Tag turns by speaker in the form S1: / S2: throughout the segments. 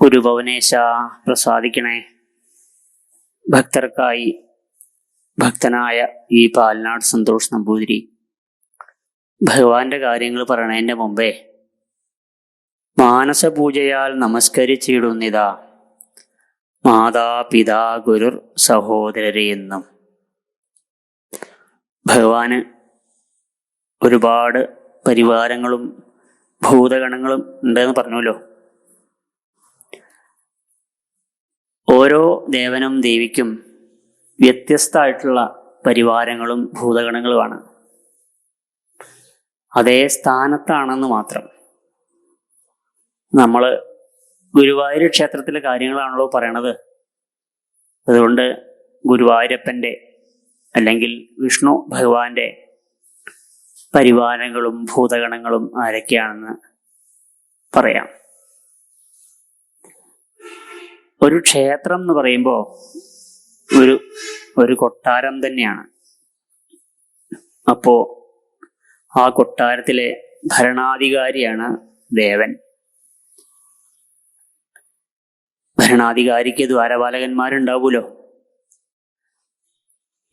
S1: ഗുരുഭവനേശ പ്രസാദിക്കണേ. ഭക്തർക്കായി ഭക്തനായ ഈ പാലനാട് സന്തോഷ് നമ്പൂതിരി ഭഗവാന്റെ കാര്യങ്ങൾ പറയണതിന്റെ മുമ്പേ മാനസപൂജയാൽ നമസ്കരിച്ചിടുന്നിതാ മാതാപിതാ ഗുരുർ സഹോദരരെ എന്നും. ഭഗവാന് ഒരുപാട് പരിവാരങ്ങളും ഭൂതഗണങ്ങളും ഉണ്ടെന്ന് പറഞ്ഞല്ലോ ഓരോ ദേവനും ദേവിക്കും വ്യത്യസ്തമായിട്ടുള്ള പരിവാരങ്ങളും ഭൂതഗണങ്ങളുമാണ്. അതേ സ്ഥാനത്താണെന്ന് മാത്രം. നമ്മൾ ഗുരുവായൂർ ക്ഷേത്രത്തിലെ കാര്യങ്ങളാണല്ലോ പറയണത്. അതുകൊണ്ട് ഗുരുവായൂരപ്പന്റെ അല്ലെങ്കിൽ വിഷ്ണു ഭഗവാന്റെ പരിവാരങ്ങളും ഭൂതഗണങ്ങളും ആരൊക്കെയാണെന്ന് പറയാം. ഒരു ക്ഷേത്രം എന്ന് പറയുമ്പോൾ ഒരു ഒരു കൊട്ടാരം തന്നെയാണ്. അപ്പോ ആ കൊട്ടാരത്തിലെ ഭരണാധികാരിയാണ് ദേവൻ. ഭരണാധികാരിക്ക് ദ്വാരപാലകന്മാരുണ്ടാവൂലോ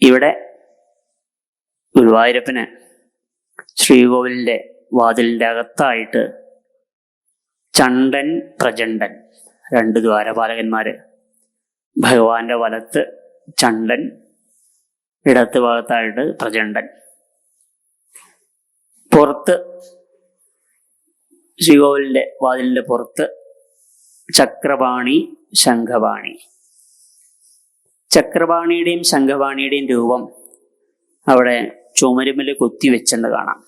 S1: ഇവിടെ ഗുരുവായൂരപ്പന് ശ്രീകോവിലിന്റെ വാതിലിന്റെ അകത്തായിട്ട് ചണ്ടൻ പ്രചണ്ഡൻ രണ്ട് ദ്വാരപാലകന്മാര്. ഭഗവാന്റെ വലത്ത് ചണ്ടൻ ഇടത്ത് ഭാഗത്തായിട്ട് പ്രചണ്ഡൻ. പുറത്ത് ശ്രീകോവിലിന്റെ വാതിലിന്റെ പുറത്ത് ചക്രപാണി ശംഖപാണി. ചക്രപാണിയുടെയും ശംഖപാണിയുടെയും രൂപം അവിടെ ചുമരുമൽ കൊത്തിവെച്ചെന്ന് കാണാം.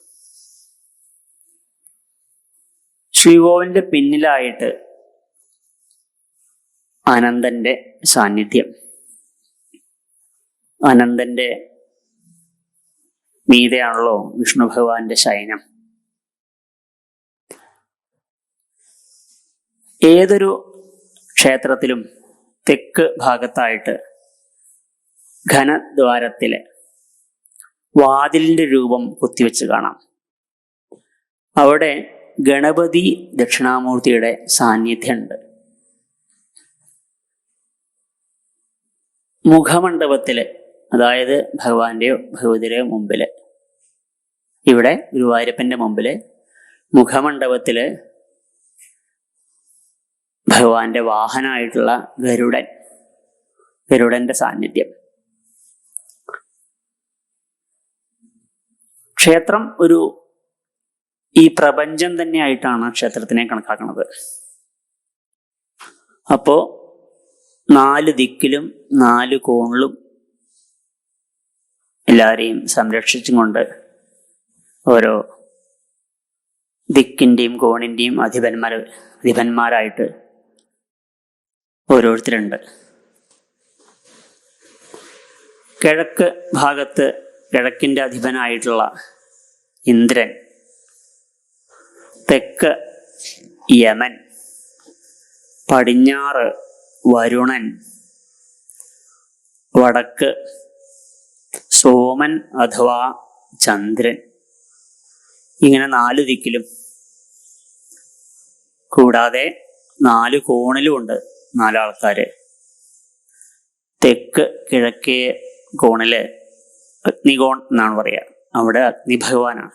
S1: ശ്രീകോവിലിന്റെ പിന്നിലായിട്ട് അനന്തന്റെ സാന്നിധ്യം. അനന്തന്റെ മീതയാണല്ലോ വിഷ്ണു ഭഗവാന്റെ ശയനം. ഏതൊരു ക്ഷേത്രത്തിലും തെക്ക് ഭാഗത്തായിട്ട് ഘനദ്വാരത്തിലെ വാതിലിന്റെ രൂപം കുത്തിവെച്ച് കാണാം. അവിടെ ഗണപതി ദക്ഷിണാമൂർത്തിയുടെ സാന്നിധ്യമുണ്ട്. മുഖമണ്ഡപത്തിൽ അതായത് ഭഗവാന്റെയോ ഭഗവതിയുടെയോ മുമ്പിൽ. ഇവിടെ ഗുരുവായൂരപ്പന്റെ മുമ്പിൽ മുഖമണ്ഡപത്തിൽ ഭഗവാന്റെ വാഹനമായിട്ടുള്ള ഗരുഡൻ ഗരുഡന്റെ സാന്നിധ്യം. ക്ഷേത്രം ഒരു ഈ പ്രപഞ്ചം തന്നെയായിട്ടാണ് ക്ഷേത്രത്തിനെ കണക്കാക്കുന്നത് അപ്പോ നാല് ദിക്കിലും നാല് കോണിലും എല്ലാവരെയും സംരക്ഷിച്ചുകൊണ്ട് ഓരോ ദിക്കിന്റെയും കോണിന്റെയും അധിപന്മാർ അധിപന്മാരായിട്ട് ഓരോരുത്തരുണ്ട്. കിഴക്ക് ഭാഗത്ത് കിഴക്കിന്റെ അധിപനായിട്ടുള്ള ഇന്ദ്രൻ തെക്ക് യമൻ പടിഞ്ഞാറ് വരുണൻ വടക്ക് സോമൻ അഥവാ ചന്ദ്രൻ. ഇങ്ങനെ നാല് ദിക്കിലും. കൂടാതെ നാല് കോണിലും ഉണ്ട് നാലാൾക്കാര്. തെക്ക് കിഴക്കേ കോണിൽ അഗ്നികോൺ എന്നാണ് പറയുക അവിടെ അഗ്നി ഭഗവാനാണ്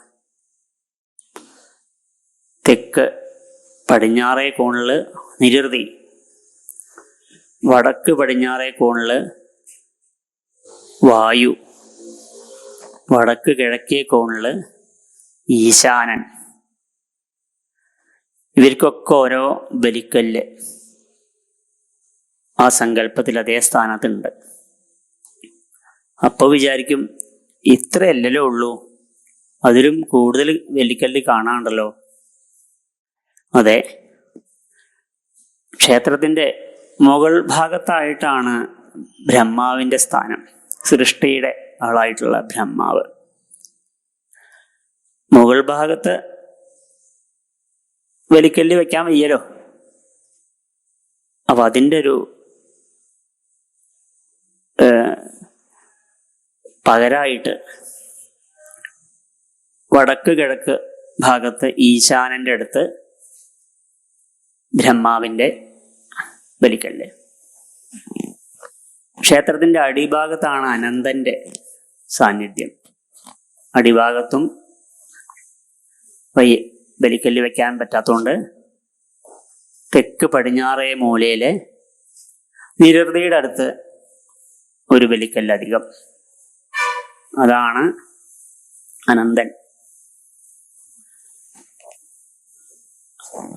S1: തെക്ക് പടിഞ്ഞാറേ കോണിൽ നിരുതി. വടക്ക് പടിഞ്ഞാറേ കോണിൽ വായു വടക്ക് കിഴക്കേ കോണിൽ ഈശാനൻ. ഇവർക്കൊക്കെ ഓരോ ബലിക്കല്ല്. ആ സങ്കല്പത്തിൽ അതേ സ്ഥാനത്തുണ്ട്. അപ്പൊ വിചാരിക്കും ഇത്രയല്ലല്ലോ ഉള്ളൂ. അതിലും കൂടുതൽ വെല്ലിക്കല്ല് കാണാണ്ടല്ലോ. അതെ ക്ഷേത്രത്തിന്റെ മുകൾ ഭാഗത്തായിട്ടാണ് ബ്രഹ്മാവിന്റെ സ്ഥാനം. സൃഷ്ടിയുടെ ആളായിട്ടുള്ള ബ്രഹ്മാവ്. മുകൾ ഭാഗത്ത് വലിക്കല്ലി വയ്ക്കാൻ വയ്യല്ലോ. അപ്പൊ അതിന്റെ ഒരു പകരായിട്ട് വടക്ക് കിഴക്ക് ഭാഗത്ത് ഈശാനന്റെ അടുത്ത് ബ്രഹ്മാവിന്റെ ബലിക്കല്ല്. ക്ഷേത്രത്തിന്റെ അടിഭാഗത്താണ് അനന്തന്റെ സാന്നിധ്യം. അടിഭാഗത്തും വയ്യ ബലിക്കല്ല് വെക്കാൻ പറ്റാത്തതുകൊണ്ട് തെക്ക് പടിഞ്ഞാറേ മൂലയിലെ നിരൃതിയുടെ അടുത്ത് ഒരു ബലിക്കല്ല് അധികം. അതാണ് അനന്തൻ.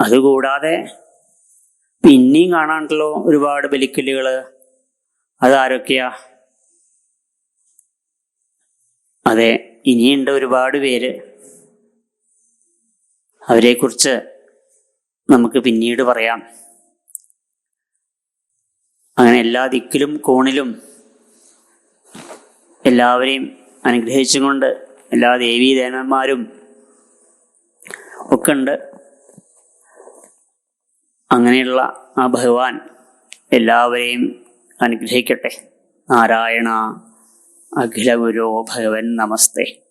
S1: അതുകൂടാതെ പിന്നെയും കാണാണ്ടല്ലോ ഒരുപാട് ബലിക്കല്ലുകൾ അതാരൊക്കെയാ അതെ ഇനിയുണ്ട് ഒരുപാട് പേര്. അവരെക്കുറിച്ച് നമുക്ക് പിന്നീട് പറയാം. അങ്ങനെ എല്ലാ ദിക്കിലും കോണിലും എല്ലാവരെയും അനുഗ്രഹിച്ചുകൊണ്ട് എല്ലാ ദേവീദേവന്മാരും ഒക്കെ ഉണ്ട് അങ്ങനെയുള്ള ആ ഭഗവാൻ എല്ലാവരെയും അനുഗ്രഹിക്കട്ടെ. നാരായണ അഖില ഗുരോ ഭഗവൻ നമസ്തേ.